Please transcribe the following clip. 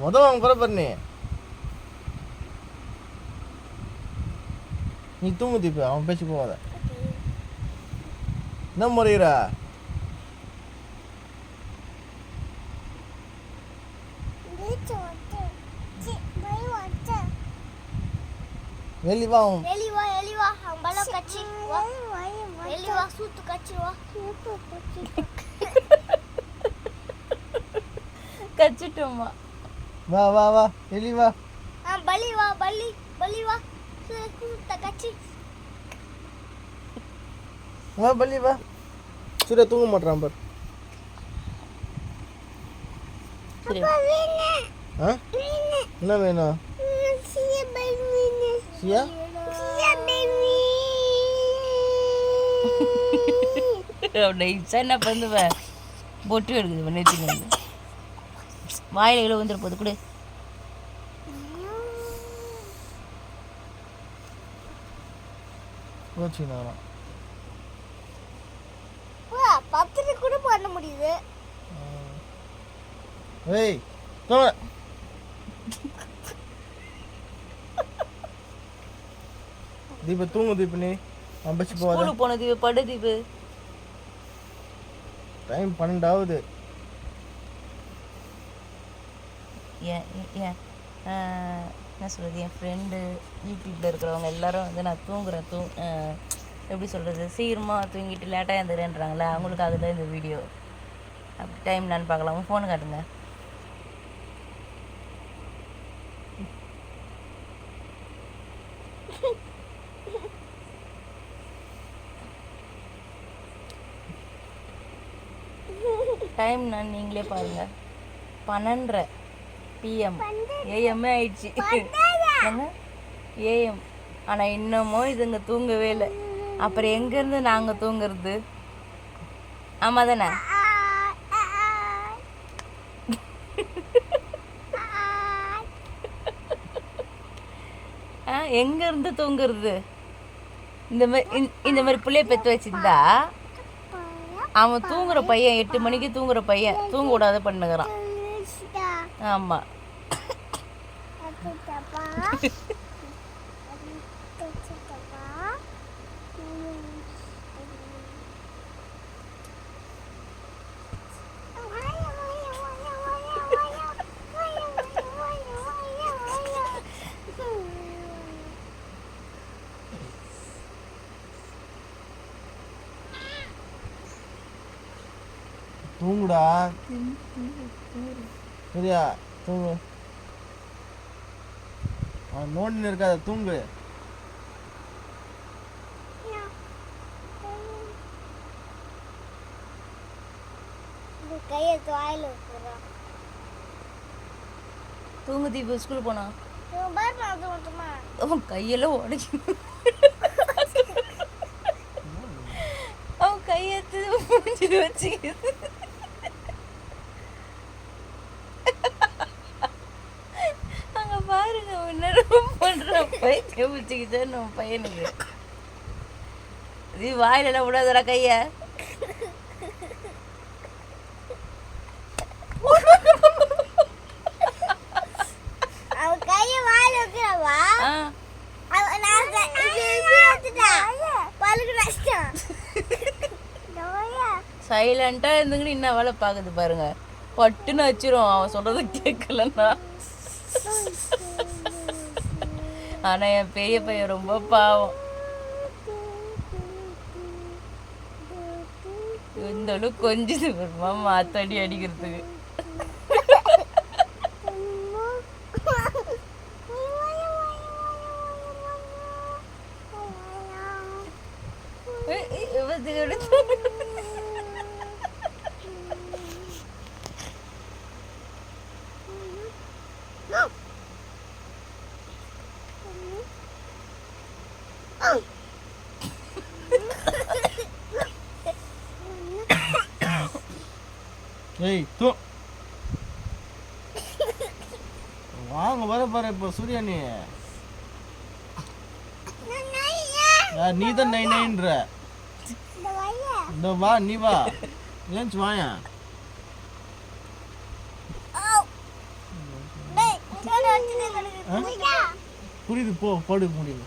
மொதல் அவன் குறை பண்ணி நீ. தூங்கு தீப்பு அவன் பேச்சு போகாத. என்ன முறையிற? வெளி வா அவன். எலிவா எலிவா அம்பல கச்சி வா. எலிவா சூத்து கச்சி வா. கச்சிட்டோமா வா வா வா வெளி வா. ஆ பலி வா பலி பலி வா. சூத்த கச்சி. வா பள்ளி வா. சூர்யா தூங்க மாட்டான் பார். ஆ? என்ன வேணும் சியா நைஸாக என்ன பண்ணுவேன் பொட்டு எடுக்குது நேற்று வாயில இவ்வளோ வந்துட போகுது கொடு பண்ண முடியுது. ஏய் தூங்க தீப தூங்கு தீப நீ. ஸ்கூலுக்கு போன தீவு படு தீவு டைம் பன்னெண்டாவது. ஏன் என் என் என்ன சொல்கிறது என் ஃப்ரெண்டு யூடியூப்பில் இருக்கிறவங்க எல்லாரும் வந்து நான் தூங்குறேன் தூ எப்படி சொல்கிறது சீக்கிரமாக தூங்கிட்டு லேட்டாக எழுந்துறேன்றாங்களே அவங்களுக்கு அதில் இந்த வீடியோ அப்படி டைம் நான் பார்க்கலாம். ஃபோனு காட்டுங்க. டைம் நான் நீங்களே பாருங்க. பன்னெண்டரை. பிஎம் ஏஎம்மே ஆயிடுச்சு. ஏஎம் ஆனால் இன்னமும் இதுங்க தூங்கவே இல்லை. அப்புறம் எங்கேருந்து நாங்கள் தூங்குறது? ஆமாம் தானே ஆ எங்கேருந்து தூங்குறது? இந்த மாதிரி இந்த- இந்த மாதிரி பிள்ளைய பெற்று வச்சிருந்தா? அவன் தூங்குற பையன் எட்டு மணிக்கு தூங்குற பையன். தூங்க விடாத பண்ணுகிறான். ஆமா தூங்குடா சரியா? தூங்கு. அவன் நோண்டின்னு இருக்காத தூங்கு. கையை வாயில வைக்கிறான் தூங்கு தீபு ஸ்கூல் போனா? அவன் கையெல்லாம் உடைக்கி அவன் கையெடுத்து மூஞ்சி வச்சுக்கிது. முன்னாடி பண்ற பைத்தியம் நம்ம பையனுக்கு. நீ வாயிலெல்லாம் விடாதடா கைய. அவன் கையை வாயில வைக்கிறவா? ஆ. அவன் நான் க- இது இது எடுத்துட்டான். பழுகு நஷ்டம். நோயா? சைலண்டா இருந்துங்கன்னு இன்னும் வேலை பார்க்குது பாருங்க. பட்டுன்னு வச்சிரும் அவன் சொல்றத கேட்கலன்னா. ஆனா என் பெரிய பையன் ரொம்ப பாவம். அளவுக்கு கொஞ்சது வருமா மாத்தடி அடிக்கிறதுக்கு. எடுத்து ஏய் தூ. வாங்க வர பாரு இப்போ சூர்யா நீ. நீ தான் நை நைன்ற. இந்த வா நீ வா. ஏன்ச்சு வாயா. புரியுது? போ படு முடியும்